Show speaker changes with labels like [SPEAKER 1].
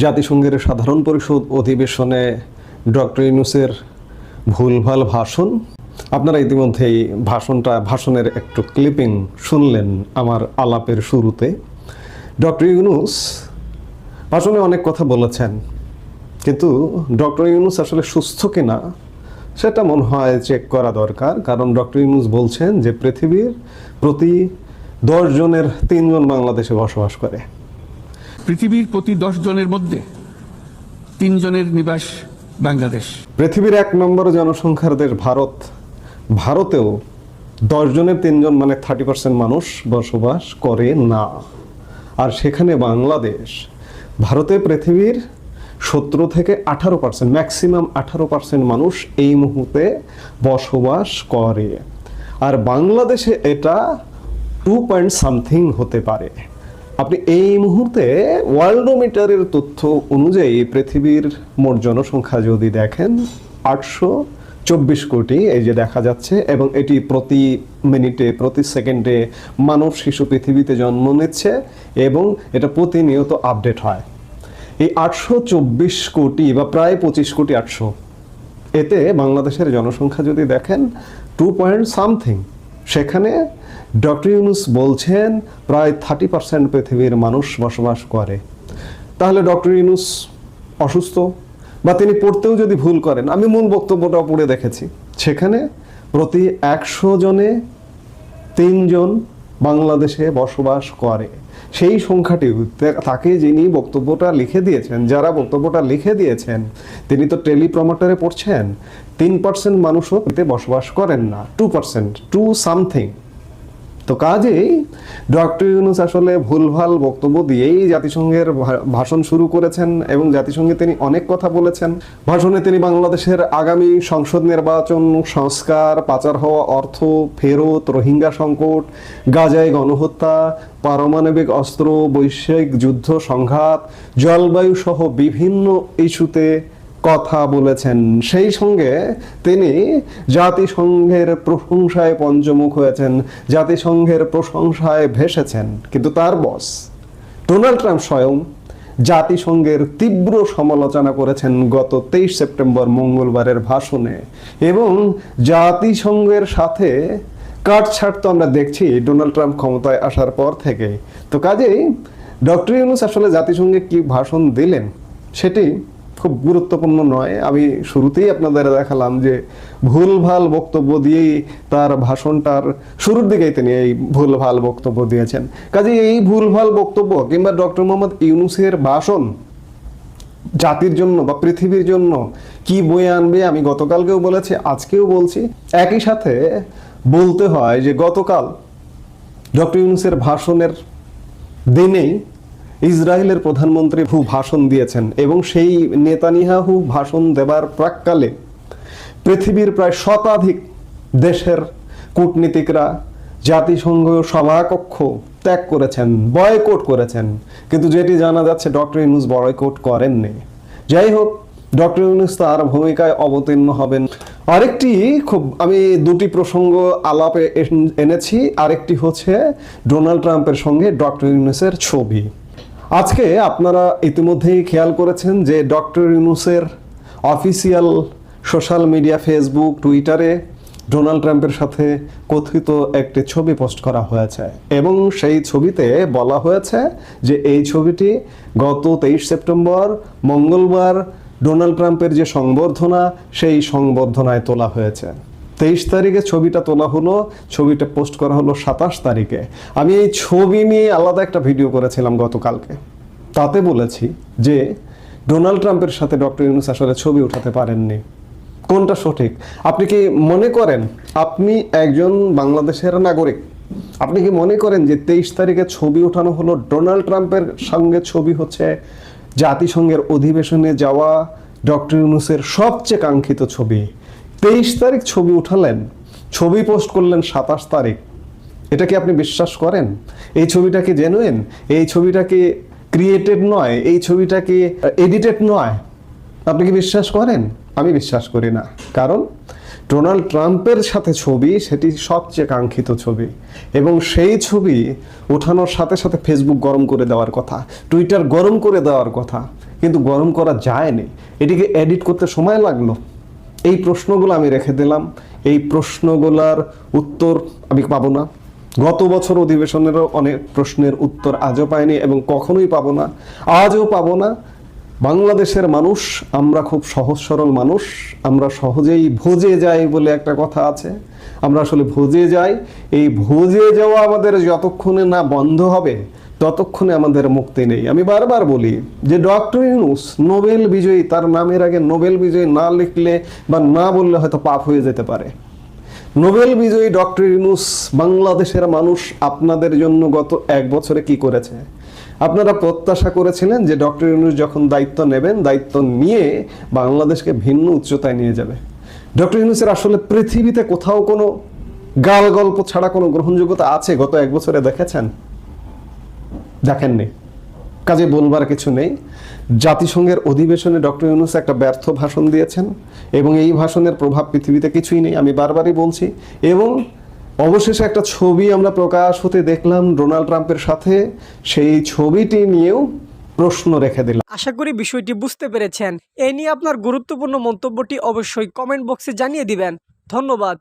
[SPEAKER 1] জাতিসংঘের সাধারণ পরিষদ অধিবেশনে ডক্টর ইউনুসের ভুলভাল ভাষণ। আপনারা ইতিমধ্যেই ভাষণটা, ভাষণের একটু ক্লিপিং শুনলেন আমার আলাপের শুরুতে। ডক্টর ইউনুস ভাষণে অনেক কথা বলেছেন, কিন্তু ডক্টর ইউনুস আসলে সুস্থ কিনা সেটা মনে হয় চেক করা দরকার, কারণ ডক্টর ইউনুস বলছেন যে পৃথিবীর প্রতি দশ জনের তিনজন বাংলাদেশে বসবাস করে।
[SPEAKER 2] পৃথিবীর প্রতি দশ জনের মধ্যে তিনজনের নিবাস বাংলাদেশ।
[SPEAKER 1] পৃথিবীর এক নম্বর জনসংখ্যার দেশ ভারত। ভারতেও দশ জনের তিনজন মানে থার্টি পার্সেন্ট মানুষ বসবাস করে না। আর সেখানে বাংলাদেশ, ভারতে পৃথিবীর সতেরো থেকে আঠারো পার্সেন্ট ম্যাক্সিমাম আঠারো পার্সেন্ট মানুষ এই মুহূর্তে বসবাস করে। আর বাংলাদেশে এটা টু পয়েন্ট সামথিং হতে পারে। আপনি এই মুহূর্তে ওয়ার্ল্ডোমিটারের তথ্য অনুযায়ী পৃথিবীর মোট জনসংখ্যা যদি দেখেন, আটশো চব্বিশ কোটি, এই যে দেখা যাচ্ছে, এবং এটি প্রতি মিনিটে, প্রতি সেকেন্ডে মানব শিশু পৃথিবীতে জন্ম নিচ্ছে এবং এটা প্রতিনিয়ত আপডেট হয়। এই আটশো চব্বিশ কোটি বা প্রায় পঁচিশ কোটি আটশো, এতে বাংলাদেশের জনসংখ্যা যদি দেখেন, টু পয়েন্ট সামথিং। সেখানে ডক্টর ইউনুস বলছেন, প্রায় থার্টি পার্সেন্ট পৃথিবীর মানুষ বসবাস করে। তাহলে ডক্টর ইউনুস অসুস্থ? বা তিনি পড়তেও যদি ভুল করেন, আমি মূল বক্তব্যটা পড়ে দেখেছি। সেখানে প্রতি একশো জনে তিনজন বাংলাদেশে বসবাস করে। সেই সংখ্যাটি তাকে যিনি বক্তব্যটা লিখে দিয়েছেন, যারা বক্তব্যটা লিখে দিয়েছেন, তিনি তো টেলিপ্রমোটারে পড়ছেন, তিন পার্সেন্ট মানুষও এতে বসবাস করেন না টু পার্সেন্ট টু সামথিং তো কাজেই ডক্টর ইউনুস আসলে ভুলভাল বক্তব্য দিয়েই জাতিসংঘের ভাষণ শুরু করেছেন এবং জাতিসংঘে তিনি অনেক কথা বলেছেন। ভাষণে তিনি বাংলাদেশের আগামী সংসদ নির্বাচন, সংস্কার, পাচার হওয়া অর্থ, ফেরত, রোহিঙ্গা সংকট, গাজায় গণহত্যা, পারমাণবিক অস্ত্র, বৈশ্বিক যুদ্ধ সংঘাত জলবায়ু সহ বিভিন্ন ইস্যুতে কথা বলেছেন। সেই সঙ্গে তিনি জাতিসংঘের প্রশংসায় পঞ্চমুখ হয়েছেন, জাতিসংঘের প্রশংসায় ভেসেছেন। কিন্তু তার বস ডোনাল্ড ট্রাম্প স্বয়ং জাতিসংঘের তীব্র সমালোচনা করেছেন গত তেইশ সেপ্টেম্বর মঙ্গলবারের ভাষণে। এবং জাতিসংঘের সাথে কাটছাট তো আমরা দেখছি ডোনাল্ড ট্রাম্প ক্ষমতায় আসার পর থেকে। তো কাজেই ডক্টর ইউনুস আসলে জাতিসংঘে কি ভাষণ দিলেন, সেটি খুব গুরুত্বপূর্ণ নয়। আমি শুরুতেই আপনাদের দেখালাম যে ভুলভাল বক্তব্য দিয়েই তার ভাষণটার শুরুর দিকেই তিনি এই ভুলভাল বক্তব্য দিয়েছেন। কাজে এই ভুলভাল বক্তব্য কিংবা ডক্টর মোহাম্মদ ইউনুসের ভাষণ জাতির জন্য বা পৃথিবীর জন্য কি বয়ে আনবে আমি গতকালকেও বলেছি, আজকেও বলছি। একই সাথে বলতে হয় যে গতকাল ডক্টর ইউনুসের ভাষণের দিনেই ইসরায়েলের প্রধানমন্ত্রী হু ভাষণ দিয়েছেন এবং সেই নেতানিয়াহু ভাষণ দেবার প্রাককালে পৃথিবীর প্রায় শতাধিক দেশের কূটনীতিকরা, জাতিসংঘ সভাকক্ষ ত্যাগ করেছেন, বয়কট করেছেন। কিন্তু যেটি জানা যাচ্ছে, ডক্টর ইউনুস বয়কট করেননি। যাই হোক, ডক্টর ইউনুস তার ভূমিকায় অবতীর্ণ হবেন। আরেকটি খুব, আমি দুটি প্রসঙ্গ আলাপে এনেছি। আরেকটি হচ্ছে ডোনাল্ড ট্রাম্পের সঙ্গে ডক্টর ইউনুসের ছবি। আজকে আপনারা ইতিমধ্যেই খেয়াল করেছেন যে ডক্টর ইউনুসের অফিসিয়াল সোশ্যাল মিডিয়া ফেসবুক, টুইটারে ডোনাল্ড ট্রাম্পের সাথে কথিত একটি ছবি পোস্ট করা হয়েছে। এবং সেই ছবিতে বলা হয়েছে যে এই ছবিটি গত তেইশ সেপ্টেম্বর, মঙ্গলবার ডোনাল্ড ট্রাম্পের যে সংবর্ধনা, সেই সংবর্ধনায় তোলা হয়েছে। তেইশ তারিখে ছবিটা তোলা হলো, ছবিটা পোস্ট করা হলো সাতাশ তারিখে। আমি এই ছবি নিয়ে আলাদা একটা ভিডিও করেছিলাম গতকালকে। তাতে বলেছি যে, ডোনাল্ড ট্রাম্পের সাথে ডক্টর ইউনুস আসলে ছবি উঠাতে পারেননি। কোনটা সঠিক? আপনি কি মনে করেন আপনি একজন বাংলাদেশের নাগরিক? আপনি কি মনে করেন যে তেইশ তারিখে ছবি ওঠানো হলো ডোনাল্ড ট্রাম্পের সঙ্গে ছবি হচ্ছে? জাতিসংঘের অধিবেশনে যাওয়া ডক্টর ইউনুসের সবচেয়ে কাঙ্ক্ষিত ছবি। তেইশ তারিখ ছবি উঠালেন, ছবি পোস্ট করলেন সাতাশ তারিখ। এটা কি আপনি বিশ্বাস করেন? এই ছবিটা কি জেনুইন এই ছবিটা কি ক্রিয়েটেড নয়? এই ছবিটা কি এডিটেড নয়? আপনি কি বিশ্বাস করেন? আমি বিশ্বাস করি না। কারণ ডোনাল্ড ট্রাম্পের সাথে ছবি, সেটি সবচেয়ে কাঙ্ক্ষিত ছবি। এবং সেই ছবি ওঠানোর সাথে সাথে ফেসবুক গরম করে দেওয়ার কথা টুইটার গরম করে দেওয়ার কথা। কিন্তু গরম করা যায়নি। এটিকে এডিট করতে সময় লাগল। এই প্রশ্নগুলো আমি রেখে দিলাম। এই প্রশ্নগুলার উত্তর আমি পাবো না। গত বছর অধিবেশনেরও অনেক প্রশ্নের উত্তর আজও পাইনি এবং কখনোই পাবো না। আজও পাবো না। বাংলাদেশের মানুষ, আমরা খুব সহজ সরল মানুষ। আমরা সহজেই ভোজে যাই বলে একটা কথা আছে। আমরা আসলে ভোজে যাই। এই ভোজে যাওয়া আমাদের যতক্ষণে না বন্ধ হবে ততক্ষণে আমাদের মুক্তি নেই। আমি বারবার বলি যে ডক্টর ইউনুস নোবেল বিজয়ী, তার নামের আগে নোবেল বিজয়ী না লিখলে বা না বললে হয়তো পাপ হয়ে যেতে পারে। নোবেল বিজয়ী ডক্টর ইউনুস বাংলাদেশের মানুষ আপনাদের জন্য গত এক বছরে কি করেছে? আপনারা প্রত্যাশা করেছিলেন যে ডক্টর ইউনুস যখন দায়িত্ব নেবেন, দায়িত্ব নিয়ে বাংলাদেশকে ভিন্ন উচ্চতায় নিয়ে যাবে। ডক্টর ইউনুসের আসলে পৃথিবীতে কোথাও কোনো গাল গল্প ছাড়া কোনো গ্রহণযোগ্যতা আছে? গত এক বছরে দেখেছেন? দেখেননি। কাজে বলবার কিছু নেই। জাতিসংঘের অধিবেশনে ডক্টর ইউনুস একটা ব্যর্থ ভাষণ দিয়েছেন এবং এই ভাষণের প্রভাব পৃথিবীতে কিছুই নেই, আমি বারবারই বলছি। এবং অবশেষে একটা ছবি আমরা প্রকাশ হতে দেখলাম ডোনাল্ড ট্রাম্পের সাথে, সেই ছবিটি নিয়েও প্রশ্ন রেখে দিলাম।
[SPEAKER 3] আশা করি বিষয়টি বুঝতে পেরেছেন। এ নিয়ে আপনার গুরুত্বপূর্ণ মন্তব্যটি অবশ্যই কমেন্ট বক্সে জানিয়ে দিবেন। ধন্যবাদ।